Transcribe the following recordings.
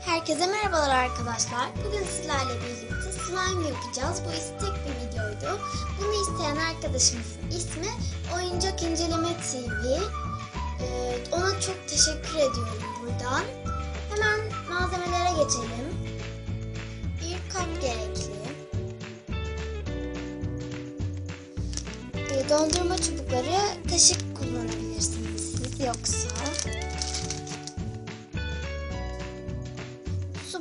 Herkese merhabalar arkadaşlar. Bugün sizlerle birlikte slime yapacağız. Bu istek bir videoydu. Bunu isteyen arkadaşımızın ismi Oyuncak İnceleme TV. Ee, ona çok teşekkür ediyorum buradan. Hemen malzemelere geçelim. Bir kap gerekli. Ee, dondurma çubukları kaşık kullanabilirsiniz siz yoksa.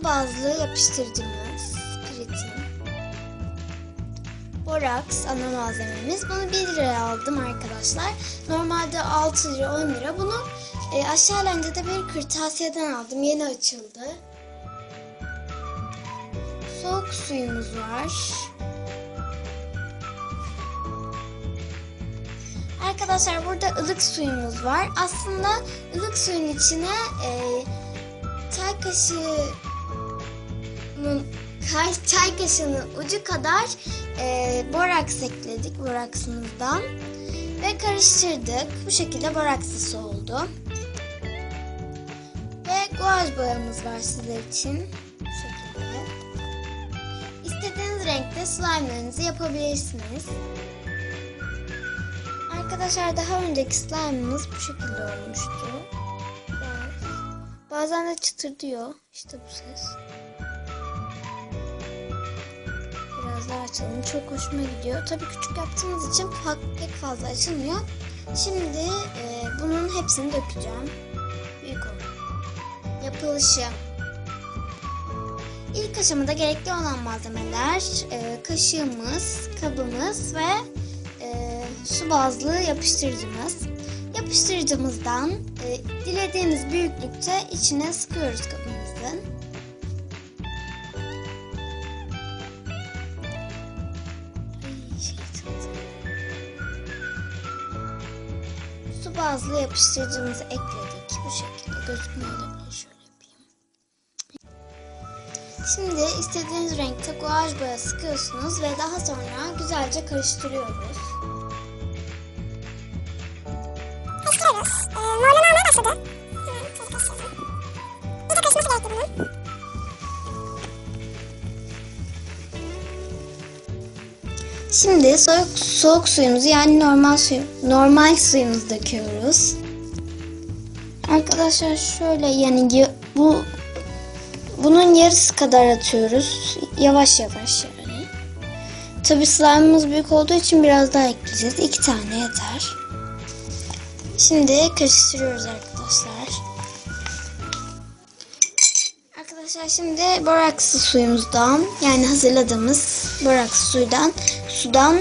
Bazlı yapıştırıcımız, spiritin. Boraks ana malzememiz. Bunu 1 liraya aldım arkadaşlar. Normalde 6 lira 10 lira. Bunu e, aşağı de bir kırtasiyeden aldım. Yeni açıldı. Soğuk suyumuz var. Arkadaşlar burada ılık suyumuz var. Aslında ılık suyun içine e, çay kaşığı Kay, çay kaşığının ucu kadar e, boraks ekledik boraksımızdan ve karıştırdık. Bu şekilde borakslısı oldu. Ve guaj boyamız var sizler için. Bu şekilde. İstediğiniz renkte slime'larınızı yapabilirsiniz. Arkadaşlar daha önceki slime'ımız bu şekilde olmuştu. Bazen de çıtırdıyor. İşte bu ses. Daha açalım. Çok hoşuma gidiyor. Tabii küçük yaptığımız için pek fazla açılmıyor. Şimdi e, bunun hepsini dökeceğim. Büyük olur. Yapılışı. İlk aşamada gerekli olan malzemeler e, kaşığımız, kabımız ve e, su bazlı yapıştırıcımız. Yapıştırıcımızdan e, dilediğiniz büyüklükte içine sıkıyoruz kabımızın. Su bazlı yapıştırıcımızı ekledik. Bu şekilde olabilir. Şöyle yapayım. Şimdi istediğiniz renkte guaj boya sıkıyorsunuz ve daha sonra güzelce karıştırıyoruz. Karıştırıyoruz. Ee, morlama almaya başladı. Hemen şöyle karıştıralım. İyice karışması gerekli bunun. Şimdi soğuk, soğuk suyumuzu yani normal suyu, normal suyumuzu döküyoruz. Arkadaşlar şöyle yani ya- bu bunun yarısı kadar atıyoruz. Yavaş yavaş yani. Tabi slime'ımız büyük olduğu için biraz daha ekleyeceğiz. İki tane yeter. Şimdi karıştırıyoruz arkadaşlar. Arkadaşlar şimdi borakslı suyumuzdan yani hazırladığımız borakslı suydan sudan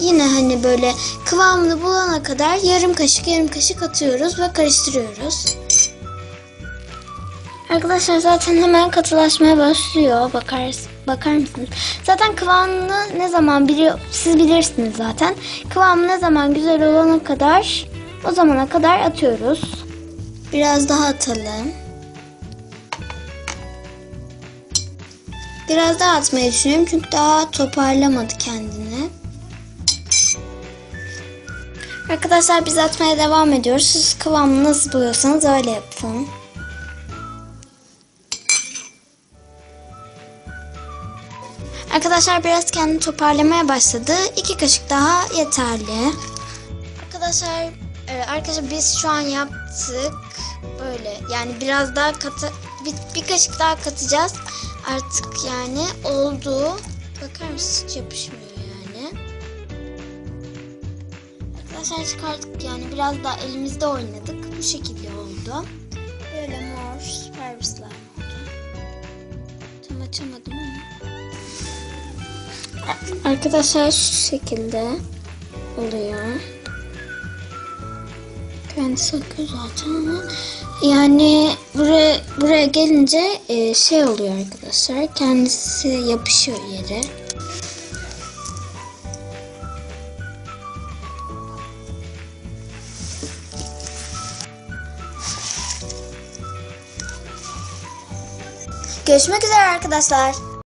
yine hani böyle kıvamını bulana kadar yarım kaşık yarım kaşık atıyoruz ve karıştırıyoruz. Arkadaşlar zaten hemen katılaşmaya başlıyor. Bakar, bakar mısınız? Zaten kıvamını ne zaman biliyor siz bilirsiniz zaten. Kıvamı ne zaman güzel olana kadar o zamana kadar atıyoruz. Biraz daha atalım. Biraz daha atmayı düşünüyorum çünkü daha toparlamadı kendini. Arkadaşlar biz atmaya devam ediyoruz. Siz kıvamını nasıl buluyorsanız öyle yapın. Arkadaşlar biraz kendini toparlamaya başladı. İki kaşık daha yeterli. Arkadaşlar, e, arkadaşlar biz şu an yaptık. Böyle yani biraz daha katı bir, bir kaşık daha katacağız. Artık yani oldu. Bakar mısınız hiç yapışmıyor yani. Arkadaşlar çıkarttık yani biraz daha elimizde oynadık. Bu şekilde oldu. Böyle mor süper bir slime oldu. Tam açamadım ama. Arkadaşlar şu şekilde oluyor. Kendisi zaten ama yani buraya buraya gelince e, şey oluyor arkadaşlar. Kendisi yapışıyor yere. Görüşmek üzere arkadaşlar.